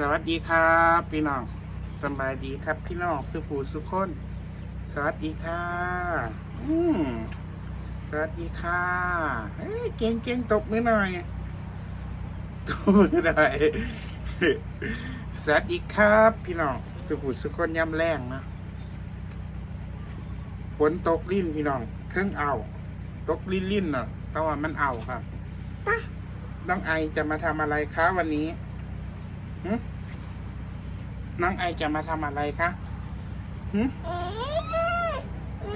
สวัสดีครับพี่น้องสบายดีครับพี่น้องสุภูสุคนสวัสดีค่ะอืมสวัสดีค่ะเฮ้ยเก่งเก่งตบมือหน่อยตบมือหน่อยสวัสดีครับ พี่น้องสุภูสุคนย่ำแรงนะฝนตกลิ้นพี่น้องเครื่องเอา ตกลิ้นลิ้นเนาะแต่ว่ามันเอาครับน้องไอจะมาทำอะไรคะวันนี้หึ น้องไอจะมาทำอะไรคะหึ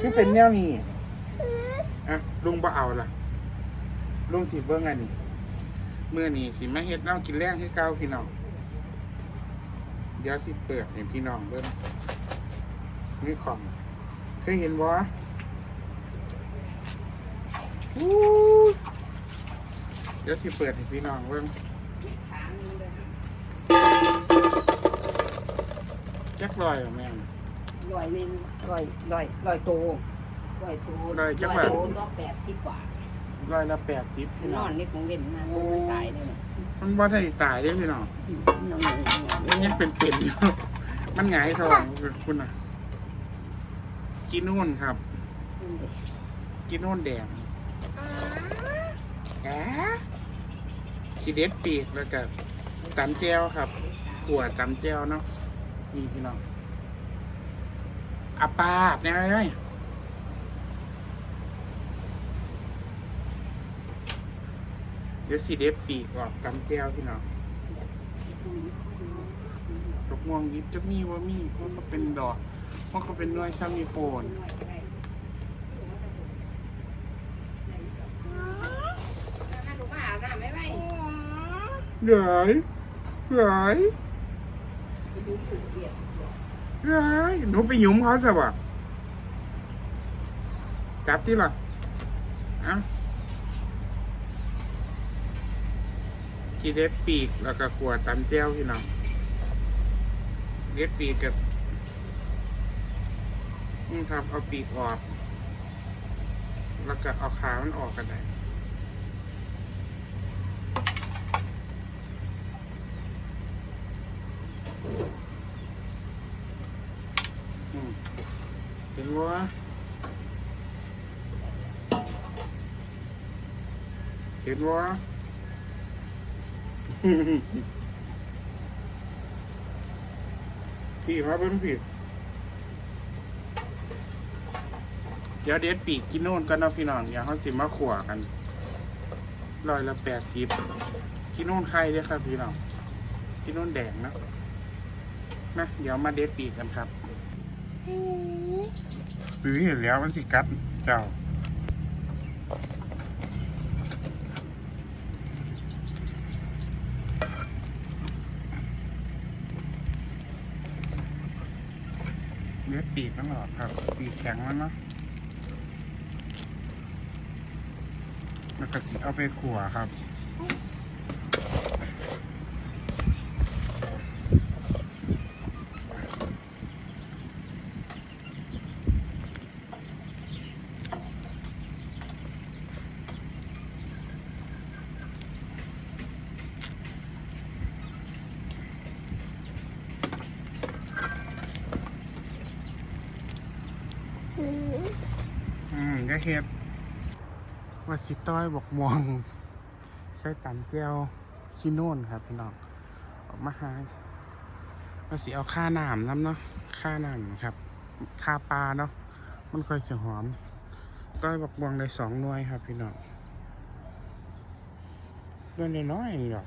คือเป็นแนวนี้อะลุงบ่เอาล่ะ ลุงสิเบิ้งอันนี้เมื่อนี้สิมาเฮ็ดน้องกินแรงให้เก้าพี่น้อง เดี๋ยวสิเปิดให้พี่น้องเบิ้งนี่ของเคยเห็นบ่อู้เดี๋ยวสิเปิดให้พี่น้องเบิ้ง จักลอยเหรอแม่งลอยเล่นลอยลอยลอยโตลอยโตลอยจังหวะโตก็แปดสิบกว่าลอยละแปดสิบพี่นน้อองนเล็กของเล่นนะมันตายเลยเนี่ยมันว่าได้ตายได้อพี่น้องนอนมันยังเป็นเป็นอยู่ มันหงายท้องคุณอะกินนู่นครับ กินนู่นแดงแอะสีเด็ดปีกแล้วก็ตำแจวครับขัวตำแจวเนาะ นี่พี่น้องอาปาดเนี่ยเลยเดี๋ยวสีเด็ดปีกออกตำแจวพี่น้องดอกม่วงยิบจะมีว่ามีมันก็เป็นดอกมันก็เป็นหน่วยซามีโปนเหนื่อยเเหนื่อยหนูไปหยุมเขาซะวะจับที่ล่ะอ้ากีเด็ปีกแล้วก็ขวดตำเจ้วพี่น้องเด็ปีกกับนี่ครับเอาปีกออก แล้วก็เอาขามันออกกันได้อืม เห็นว่าเห็นว่าพี่ครับเป็นผิดเดี๋ยวเด็ดปีกกินโน่นกันนะพี่น้องอย่าเขาสิมาขวากันร้อยละแปดสิบกินโน่นไข่ด้วยครับพี่น้องกินโน่นแดงนะ นะเดี๋ยวมาเด็ดปีกกันครับปีเห็นแล้วมันสิกัดเจ้าเนื้อปีกตลอดครับ ปีกแข็งแล้วเนาะแล้วก็สิเอาไปขัวครับ อืมก็เฮ็ดว่าสิ ต้อยบอกมองใส่ตันเจียวกินโน่นครับพี่น้องออกมาหาว่าสิเอาค่าน้ำน้ำเนาะค่าน้ำครับค่าปลาเนาะมันค่อยเสียหอม ต้อยบอกมองได้สองหน่วยครับพี่น้องหน่วยน้อยๆหรอก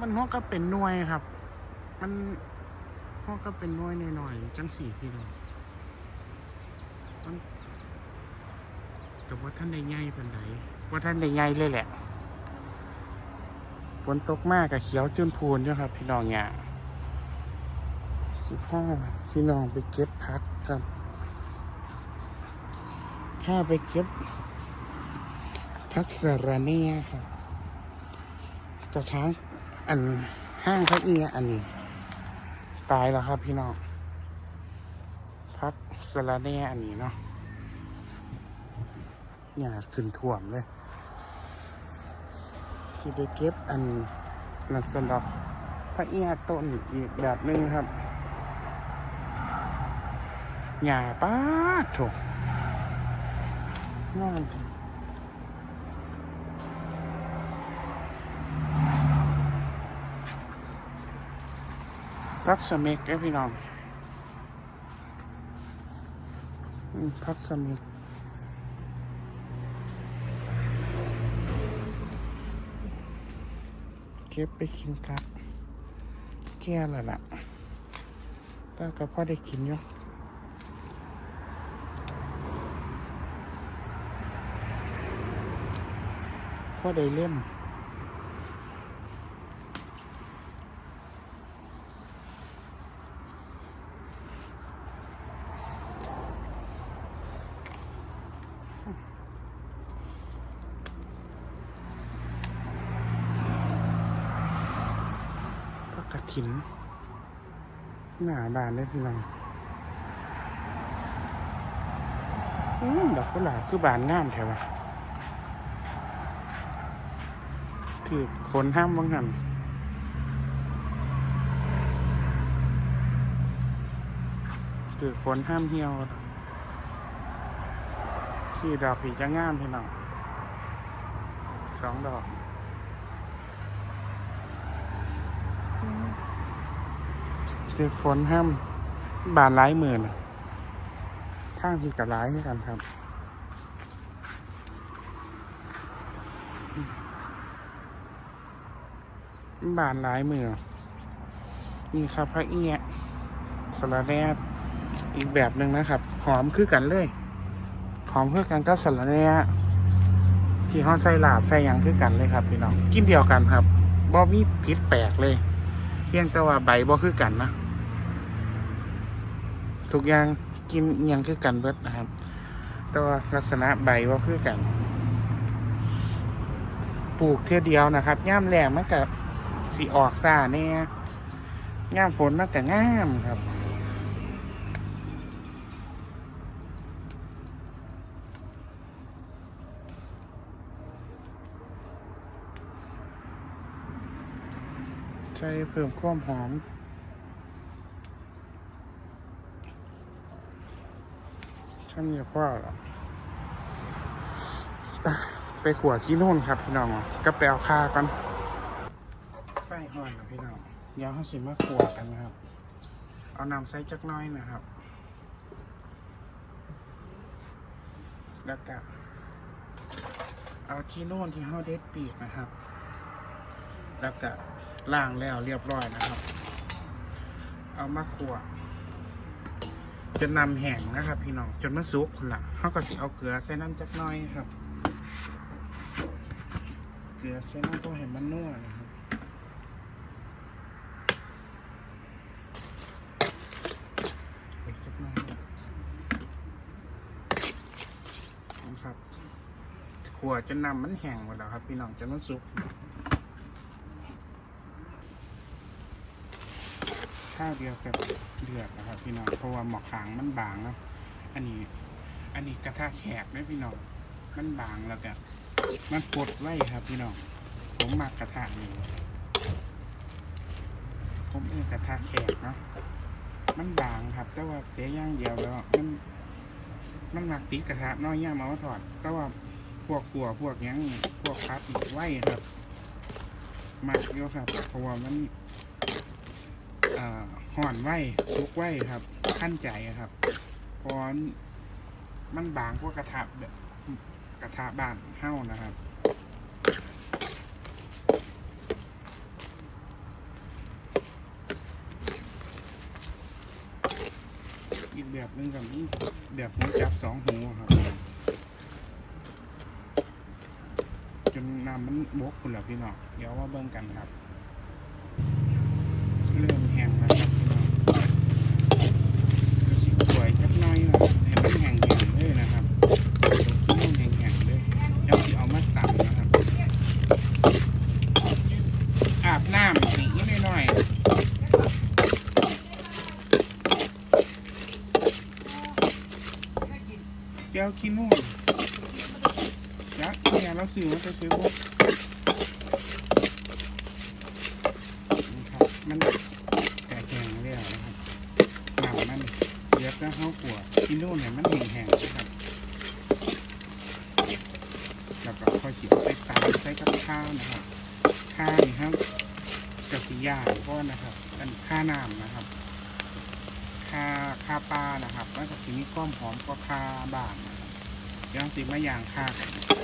มันห้องก็เป็นหน่วยครับ มันห้องก็เป็นหน่วยหน่อยๆจังสี่พี่น้องมัน แต่ว่าท่านได้ใหญ่เป็นไดว่าท่านได้ใหญ่เลยแหละ ฝนตกมากกับเขียวจนพูนเจ้าครับ พี่น้องเนี่ยสิบห้าพี่น้องไปเก็บพักครับถ้าไปเก็บพักสารเนียครับกระทั้งอันห้างพระเอียอันนี้ตายแล้วครับพี่น้องพักสารเนียอันนี้เนาะ เนี่ยขึ้นถ่วมเลยสิไปเก็บอันนันสนดอกพระเอียต้นอีกแบบหนึ่งครับหญ้าป้าดโถงามพักสมิกเอ้ยพี่น้องพักสมิก ก็บไปกินกับแก่แล้วล่ะแต่ก็พอได้กินอยู่พอได้เล่ม ถินหน้าบานได้พี่น้องอืมดอกกุหลาบคือบานงามแถวะคือฝนห้ามบ้างหันคือฝนห้ามเหี่ยวที่ดอกผีจะงามพี่น้องสองดอก คือฝนห้ามบานร้ายหมื่นข้างที่กับร้ายให้กันครับ บานร้ายมือนี่ครับพระเอี้ยสลัดแน่อีกแบบหนึ่งนะครับ หอมคือกันเลยหอมคือกันก็สลัดแน่ที่เขาใส่ลาบใส่ยังคือกันเลยครับพี่น้องกินเดียวกันครับบ่มีพิษแปลกเลย เพียงแต่ว่าใบบ่คือกันนะ ทุกอย่างกินยังคือกันเบิดนะครับ แต่ว่าลักษณะใบบ่าคือกัน ปลูกเท่เดียวนะครับย่ามแรงมันกับสีออกซ่าแน่ย่ามฝนมันกับง่ามครับใช้เพิ่มความหอม ช่างเนียพ่อหรอไปขวดขี้นู่นครับพี่น้องก็ไปเอาคากันไฟห่อนนะพี่น้องเดี๋ยวเขาสิมาขวดกันนะครับ เอาน้ำใส่จักน้อยนะครับ แล้วก็เอาขี้นู่นที่เขาเด็ดปีกนะครับ แล้วก็ล้างแล้วเรียบร้อยนะครับ เอามาขวด จนนำแห้งนะครับ พี่น้องจนมาสุกคนละเขาก็สิเอาเกลือใส่น้ำจักน้อยครับ เกลือใส่น้ำก็ให้มันนัวนะครับอีกจักหน้อยนะครับขัวจนนำมันแห้งหมดแล้วครับ พี่น้องจนมันสุก ข้าวเดียวกับเดือดนะครับพี่น้องเพราะว่าหมอกขางมันบางเนาะอันนี้อันนี้กระทะแขกนะพี่น้องมันบางแล้วก็มันปดไว้ครับพี่น้องผมมักกระทะนี้ผมเองกระทะแขกเนาะมันบางครับ แต่ว่าเสียย่างเดียวแล้วมันมันหนักตีกระทะน้อยย่างมาว่าถอดแต่ว่าพวกกัวพวกยังพวกพับอีกไว้ครับมักเยอะครับเพราะว่ามัน ห่อนไว้ซุกไว้ครับขั้นใจครับพราะมันมันบางกว่ากระทะกระทะบ้านเฮ้านะครับอีกแบบหนึงกับนี้แบบหูจับสองหูครับ จนน้ำมันบกคุณหรอพี่น้องเดี๋ยวว่าเบิ่งกันครับ ก็คือว่ามันแตกแห้งแล้วนะครับหนามันเยอะแล้วเข้าขวดกินโน่นเนี่ยมันแห้งๆนะครับแล้วก็พอยฉีดไปตามใช้กับข้าวนะครับข้าวนี่ครับกระสียางก็นะครับอันข้าน้ำนะครับค่าค่าปลานะครับแล้วก็สีนี้ก้อมหอมก็ค่าบาทนะครับย่างสีมะยางค่ากั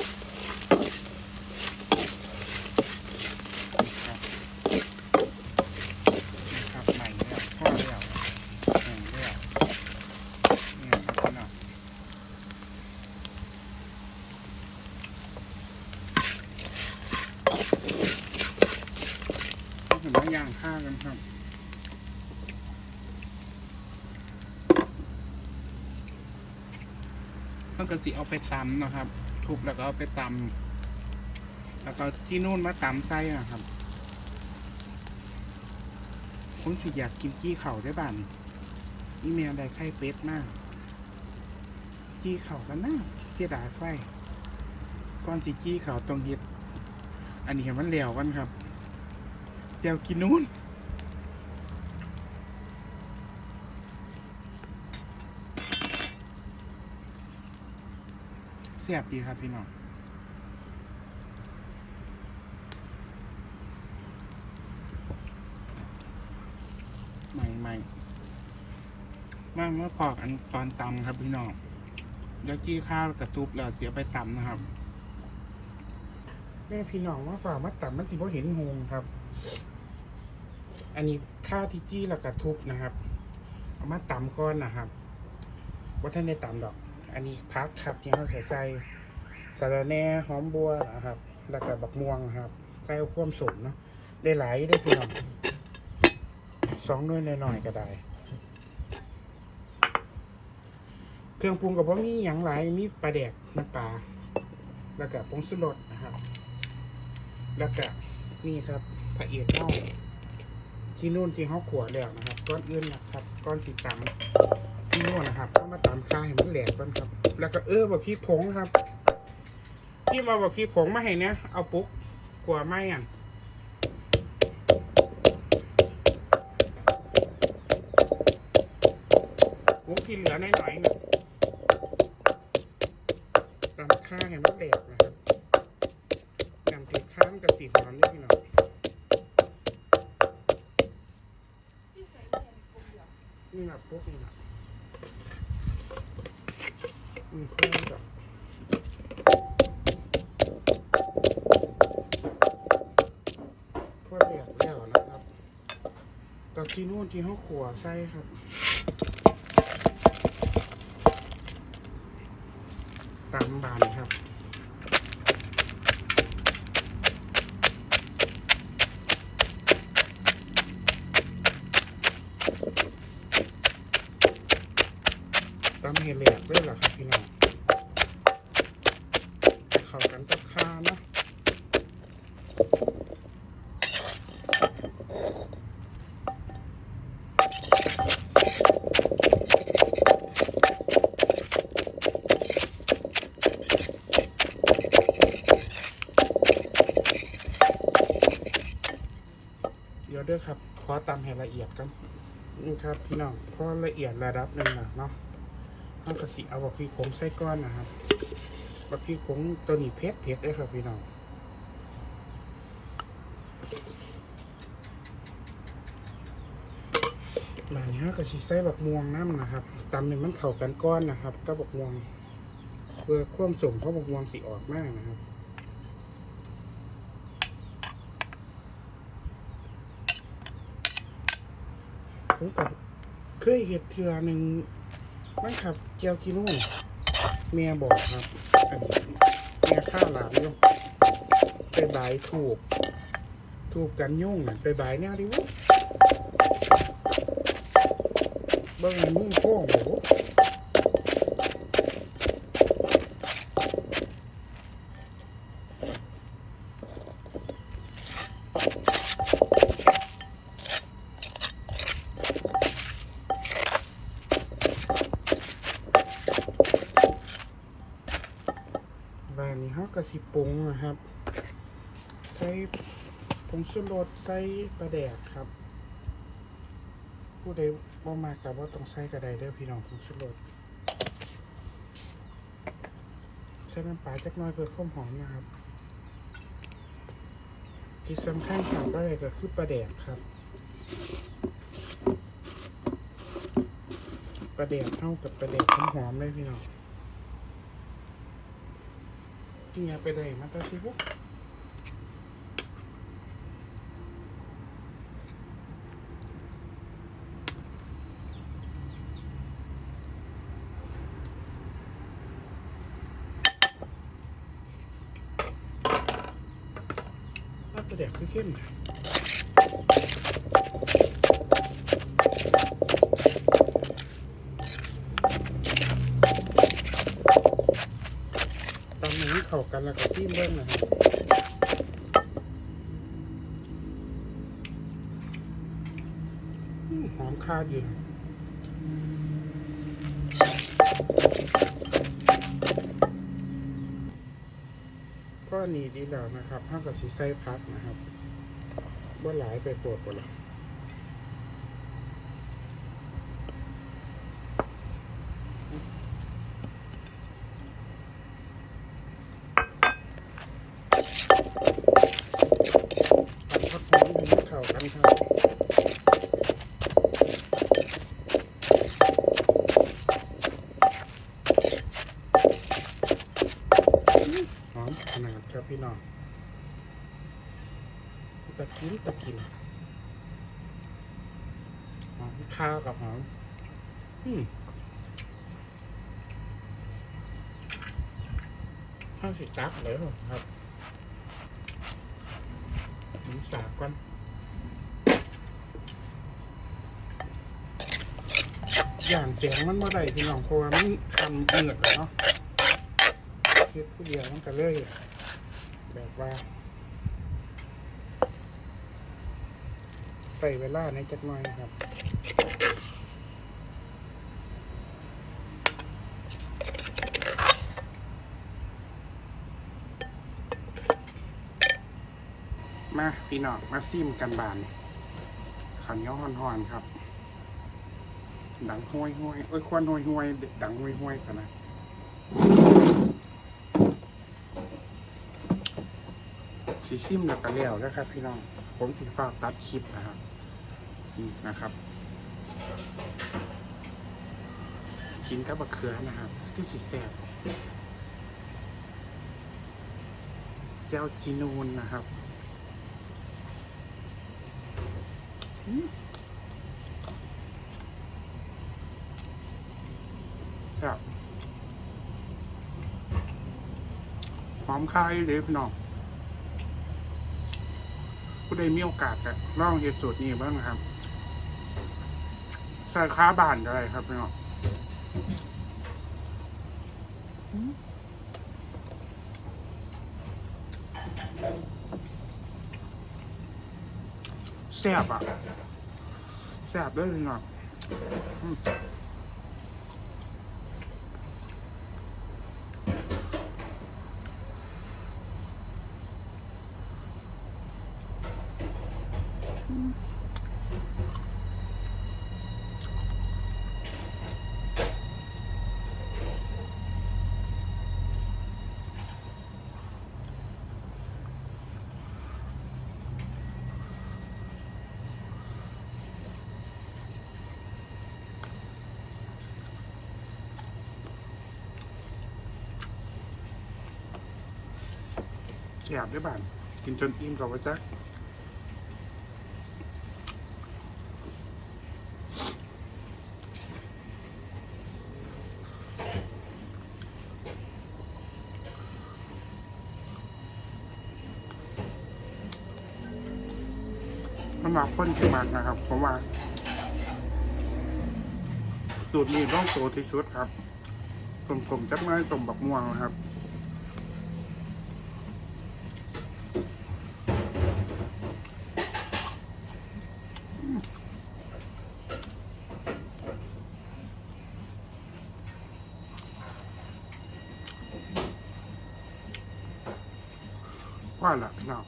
อย่างข้ากันครับต้อกระสิเอาไปตำนะครับ ทุบแล้วก็เอาไปตำแล้วก็ที่นู่นมาตำไส้นะครับผมสิอยากกินกี้เข่าได้บ้านนี่เมียได้ไข่เป็ดมากกี้เข่ากันนะเสียดายไฟก้อนสิกี้เข่าตรงเฮ็ด อันนี้เห็นมันเหลวกันครับ เจียวกินนู้นเสียบดีครับพี่น้องใหม่ใหม่มากเมื่อพอกอันตอนตำครับพี่น้องเดี๋ยวกี้ข้าวกระตุบแล้วเดี๋ยวไปตำนะครับ แม่พี่น้องว่าฝ่ามาตำมันสิบ่เห็นหงครับ อันนี้ข้าวที่จี้แล้วก็ทุบนะครับ เอามาตำก้อนนะครับว่าท่านได้ตำดอก อันนี้พักครับที่เขาใส่ใส่สาระแหน่หอมบัวนะครับ แล้วก็บักม่วงครับใส่เอาควมสมเนาะได้หลายได้พี่น้องสองน้อยหน่อยก็ได้ เครื่องปรุงกับว่ามีอย่างไรมีปลาแดกน้ำปลาแล้วก็ผงสุรสนะครับ แล้วก็นี่ครับพระเอกเน่า ที่นู่นที่เขาขวดแล้วนะครับก้อนอื่นนะครับก้อนสีตำที่นู่นนะครับก็มาตำข้าให้มันแหลกก่อนครับ แล้วก็เออบอกขี้ผงครับที่มาบอกขี้ผงมาให้เนี้ยเอาปุ๊กกลัวไหมอะปุ๊กที่เหลือหน่อยๆเนี่ยตำข้าให้มันแหลกนะครับนำพริกข้ามกับสีหอมนิดหน่อย นี่แบบพวกนี้นะอืมเพิ่มแบบพวกเดียวแล้วนะครับตอ นที่นู่นที่ห้องขัวใส่ครับ ตามบานครับ ตามเฮเลียกด้วยเหรอครับพี่น้องเข้ากันกับข้าวนะเดี๋ยวเด้วยครับขอตามให้ละเอียดกันนี่ครับพี่น้องพอละเอียดระดับหนึ่งแล้วเนาะ มันก็สิเอาบักพริกผงใส่ก้อนนะครับบักพริกผงตัวนี้เผ็ดเผ็ดเลยครับพี่น้องมาเนี้ยก็สิใส่บักม่วงน้ำนะครับตำเนี่ยมันเข้ากันก้อนนะครับก็บักม่วงเพื่อความสมเพราะบักม่วงสิออกมากนะครับผมกับเคยเห็ดเทือหนึ่ง มันขับเกียวกินู่นเมียบอกครับเมียข้าหลามอยู่ไปบายถูก ถูกกันยุ่งไปบายเนี่ยดิวเบิ้งยุ่งโค้งโหบานนี้เขากระสิปงนะครับ ใส่ผงชูรสใส่ปลาแดกครับ ผู้ใดบ่มากกับว่าต้องใส่กระไดเด้อพี่น้องผงชูรสใส่น้ำปลาจักน้อยเพื่อความหอมนะครับที่สำคัญขาดก็เลยก็คือปลาแดกครับปลาแดกเท่ากับปลาแดกหอมๆเลยพี่น้อง เนี่ยไปเลยมาตาซิบุปลาแดกคือเข้มต กันแล้วก็ซีมเบิ้งนะครับหอมคาดอยู่นะก็นี่ดีแล้วนะครับห้ากับสีไส้พักนะครับว่าหลายไปปรดหมดเลยพักหอมให้เข้ากันครับหอมข นาดครับพี่น้องตะกินตะกินหอมข้าวกับหอมอืมข้าวสิจักเลยครับหมูสาบก่อนอย่างเสียงมันมาได้พี่น้องเพราะว่ามันทำเหนืดแล้วเนาะเฮ็ดผู้เดียวมันก็เลย แบบว่าใส่เวลาในจักหน่อยครับมาพี่น้องมาซิมกันบานขันเหนียวห่อนๆครับ ดังห้วยห้วยเอ้ยควันห้วยห้วยดังห้วยห้วยกันนะ สีซิมแล้วก็แล้วนะครับ พี่น้อง ผมสีฟ้าตัดคลิปนะครับนี่นะครับกินกับมะเขือนะครับคือสีแซ่บแก้วจีนูนนะครับครับหอมคายเลยพี่น้อง ผู้ใดมีโอกาสก็ลองเห็ดสูตรนี้บ้างครับใส่ค้าบานก็ได้ครับพี่น้องแซ่บอะแซ่บด้วยพี่น้อง แซ่บด้วยบ้านกินจนอิ่มกับว่าจ๊ะมันมาข้นที่มากนะครับผมว่า สูตรนี้ต้องโตที่สุดครับผมผมจักไม้สมบักม่วงนะครับ ว่าละพี่น้อง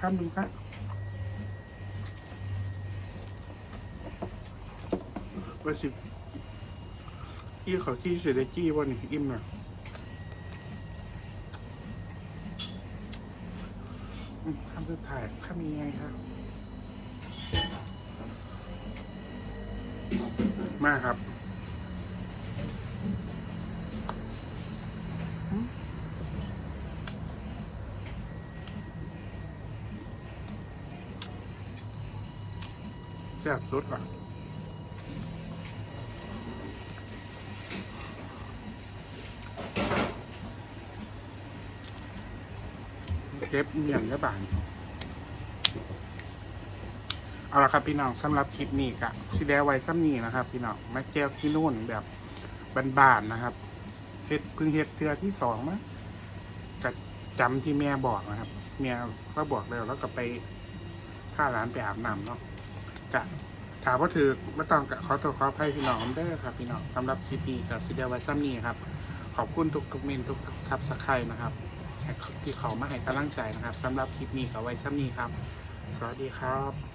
ข้ามหนึ่งครับว่าสิกี้เขากี้เสร็จได้กี้วันนี้อิ่มอะอืมทำสุดท้ายข้ามีไงครับ มาครับ แซ่บสุดอะเก็บเมียงได้บานเอาละครับพี่น้องสำหรับคลิปนี้กะสิแดไว้ซ้ำนี้นะครับ พี่น้องมาแก้วที่นู่นแบบบานๆนะครับเฮ็ดเพิ่งเฮ็ดเทือที่สองมั้งกะจำที่แม่บอกนะครับเมียก็บอกแล้วแล้วก็ไปข้าร้านไปอาบน้ำเนาะกะ ถามว่าถือมาต้องกับขอตัวขออภัยพี่น้องเด้อครับพี่น้องสำหรับคลิปนี้กับสี่ดไว้ซ้ำนี้ครับ ขอบคุณทุกทุกเมนทุกซับสไครต์นะครับที่เขามาให้กำลังใจนะครับสำหรับคลิปนี้กับไวซัมนี่ครับ สวัสดีครับ